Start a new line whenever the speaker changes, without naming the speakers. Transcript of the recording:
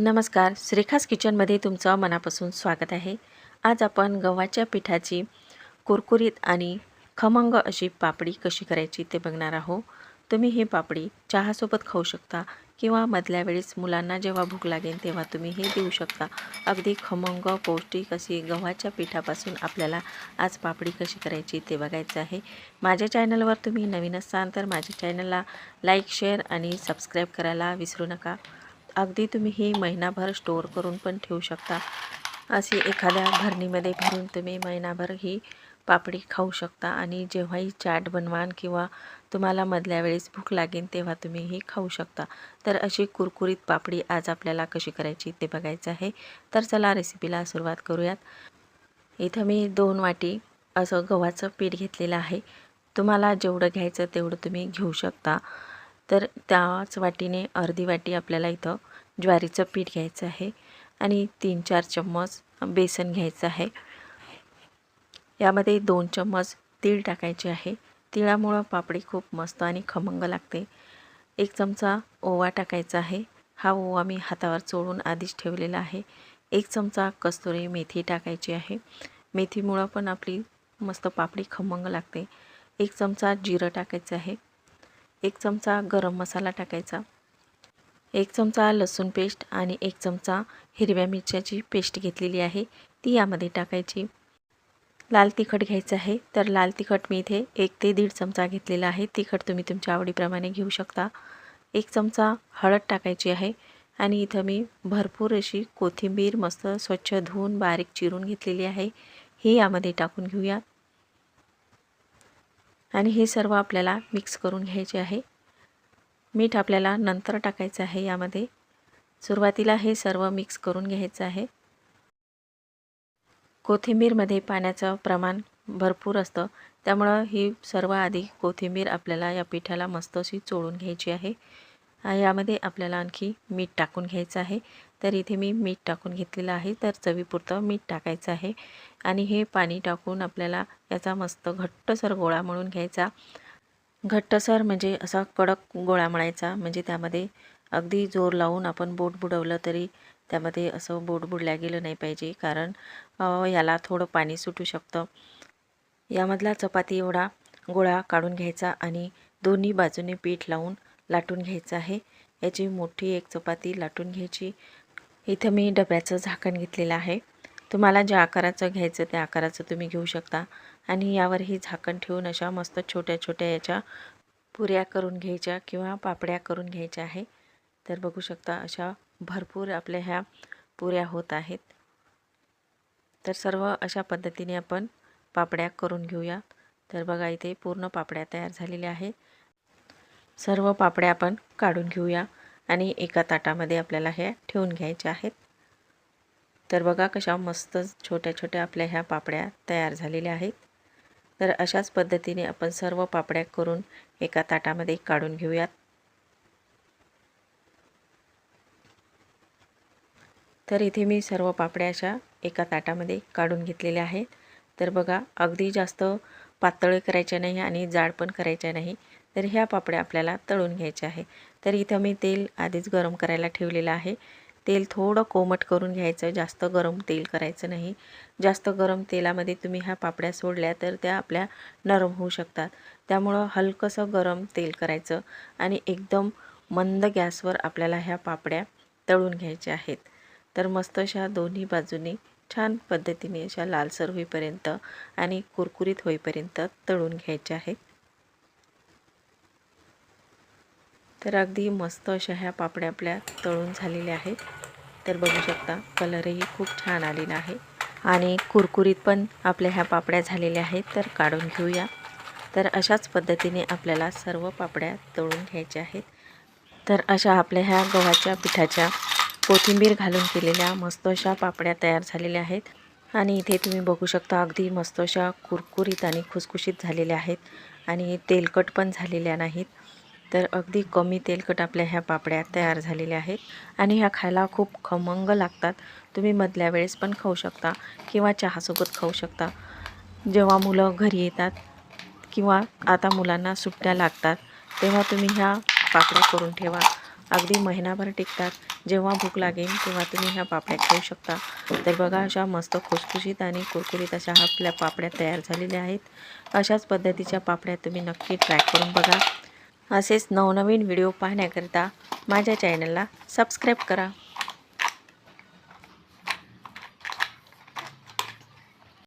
नमस्कार. श्रीखास किचनमध्ये तुमचं मनापासून स्वागत आहे. आज आपण गव्हाच्या पिठाची कुरकुरीत आणि खमंग अशी पापडी कशी करायची ते बघणार आहोत. तुम्ही ही पापडी चहासोबत खाऊ शकता किंवा मधल्या वेळेस मुलांना जेव्हा भूक लागेल तेव्हा तुम्ही हे देऊ शकता. अगदी खमंग पौष्टिक अशी गव्हाच्या पिठापासून आपल्याला आज पापडी कशी करायची ते बघायचं आहे. माझ्या चॅनलवर तुम्ही नवीन असाल तर माझ्या चॅनलला लाईक शेअर आणि सबस्क्राईब करायला विसरू नका. अगदी तुम्ही ही महिनाभर स्टोअर करून पण ठेवू शकता. अशी एखाद्या भरणीमध्ये भरून तुम्ही महिनाभर ही पापडी खाऊ शकता आणि जेव्हाही चाट बनवाल किंवा तुम्हाला मधल्या वेळेस भूक लागेल तेव्हा तुम्ही ही खाऊ शकता. तर अशी कुरकुरीत पापडी आज आपल्याला कशी करायची ते बघायचं आहे. तर चला रेसिपीला सुरुवात करूयात. इथं मी दोन वाटी असं गव्हाचं पीठ घेतलेलं आहे. तुम्हाला जेवढं घ्यायचं तेवढं तुम्ही घेऊ शकता. तर त्याच वाटीने अर्धी वाटी आपल्याला इथं ज्वारीचं पीठ घ्यायचं आहे आणि तीन चार चम्मच बेसन घ्यायचं आहे. यामध्ये दोन चम्मच तीळ टाकायचे आहे. तिळामुळं पापडी खूप मस्त आणि खमंग लागते. एक चमचा ओवा टाकायचा आहे. हा ओवा मी हातावर चोळून आधीच ठेवलेला आहे. एक चमचा कस्तुरी मेथी टाकायची आहे. मेथीमुळं पण आपली मस्त पापडी खमंग लागते. एक चमचा जिरं टाकायचं आहे. एक चमचा गरम मसाला टाकायचा. एक चमचा लसूण पेस्ट आणि एक चमचा हिरव्या मिरच्याची पेस्ट घेतलेली आहे. ती यामध्ये टाकायची. लाल तिखट घ्यायचं आहे. तर लाल तिखट मी इथे एक ते दीड चमचा घेतलेला आहे. तिखट तुम्ही तुमच्या आवडीप्रमाणे घेऊ शकता. एक चमचा हळद टाकायची आहे. आणि इथं मी भरपूर अशी कोथिंबीर मस्त स्वच्छ धुवून बारीक चिरून घेतलेली आहे. ही यामध्ये टाकून घेऊया. आणि हे सर्व आपल्याला मिक्स करून घ्यायचे आहे. मीठ आपल्याला नंतर टाकायचं आहे यामध्ये. सुरुवातीला हे सर्व मिक्स करून घ्यायचं आहे. कोथिंबीरमध्ये पाण्याचं प्रमाण भरपूर असतं. त्यामुळं ही सर्व आधी कोथिंबीर आपल्याला या पिठाला मस्त अशी चोळून घ्यायची आहे. यामध्ये आपल्याला आणखी मीठ टाकून घ्यायचं आहे. तर इथे मी मीठ टाकून घेतलेलं आहे. तर चवीपुरतं मीठ टाकायचं आहे. आणि हे पाणी टाकून आपल्याला याचा मस्त घट्टसर गोळा म्हणून घ्यायचा. घट्टसर म्हणजे असा कडक गोळा मळायचा म्हणजे त्यामध्ये अगदी जोर लावून आपण बोट बुडवलं तरी त्यामध्ये असं बोट बुडल्या गेलं नाही पाहिजे. कारण याला थोडं पाणी सुटू शकतं. यामधला चपाती एवढा गोळा काढून घ्यायचा आणि दोन्ही बाजूने पीठ लावून लाटून घ्यायचं आहे. याची मोठी एक चपाती लाटून घ्यायची. इथं मी डब्याचं झाकण घेतलेलं आहे. तुम्हाला ज्या आकाराचं घ्यायचं त्या आकाराचं तुम्ही घेऊ शकता. आणि यावर ही झाकण ठेवून अशा मस्त छोट्या छोट्या याच्या पुऱ्या करून घ्यायच्या किंवा पापड्या करून घ्यायच्या आहे. तर बघू शकता अशा भरपूर आपल्या ह्या पुऱ्या होत आहेत. तर सर्व अशा पद्धतीने आपण पापड्या करून घेऊया. तर बघा इथे पूर्ण पापड्या तयार झालेल्या आहेत. सर्व पापड्या आपण काढून घेऊया आणि एका ताटामध्ये आपल्याला ह्या ठेवून घ्यायच्या आहेत. तर बघा कशा मस्त छोट्या छोट्या आपल्या ह्या पापड्या तयार झालेल्या आहेत. तर अशाच पद्धतीने आपण सर्व पापड्या करून एका ताटामध्ये काढून घेऊयात. तर इथे मी सर्व पापड्या अशा एका ताटामध्ये काढून घेतलेल्या आहेत. तर बघा अगदी जास्त पातळ करायच्या नाही आणि जाड पण करायच्या नाही. तर ह्या पापड्या आपल्याला तळून घ्यायच्या आहे तर इथं मी तेल आधीच गरम करायला ठेवलेलं आहे. तेल थोडं कोमट करून घ्यायचं जास्त गरम तेल करायचं नाही. जास्त गरम तेलामध्ये तुम्ही ह्या पापड्या सोडल्या तर त्या आपल्या नरम होऊ शकतात. त्यामुळं हलकंसं गरम तेल करायचं आणि एकदम मंद गॅसवर आपल्याला ह्या पापड्या तळून घ्यायच्या आहेत. तर मस्त अशा दोन्ही बाजूनी छान पद्धतीने अशा लालसर होईपर्यंत आणि कुरकुरीत होईपर्यंत तळून घ्यायच्या आहेत. तर अगदी मस्त अशा ह्या पापड्या आपल्या तळून झालेल्या आहेत. तर बघू शकता कलरही खूप छान आलेला आहे. आणि कुरकुरीत पण आपल्या ह्या पापड्या झालेल्या आहेत तर काढून घेऊया. तर अशाच पद्धतीने आपल्याला सर्व पापड्या तळून घ्यायच्या आहेत. तर अशा आपल्या ह्या गव्हाच्या पिठाच्या कोथिंबीर घालून केलेल्या मस्त अशा पापड्या तयार झालेल्या आहेत. आणि इथे तुम्ही बघू शकता अगदी मस्त अशा कुरकुरीत आणि खुसखुशीत झालेल्या आहेत. आणि तेलकट पण झालेल्या नाहीत. तर अगदी कमी तेलकट आपल्या ह्या पापड्या तयार झालेल्या आहेत. आणि ह्या खायला खूप खमंग लागतात. तुम्ही मधल्या वेळेस पण खाऊ शकता किंवा चहासोबत खाऊ शकता. जेव्हा मुलं घरी येतात किंवा आता मुलांना सुट्ट्या लागतात तेव्हा तुम्ही ह्या पापड्या करून ठेवा. अगदी महिनाभर टिकतात. जेव्हा भूक लागेल तेव्हा तुम्ही ह्या पापड्या खाऊ शकता. तर बघा अशा मस्त खुसखुशीत आणि कुरकुरीत अशा आपल्या पापड्या तयार झालेल्या आहेत. अशाच पद्धतीच्या पापड्या तुम्ही नक्की ट्राय करून बघा. असेच नवनवीन व्हिडिओ पाहण्याकरिता माझ्या चॅनलला सबस्क्राईब करा.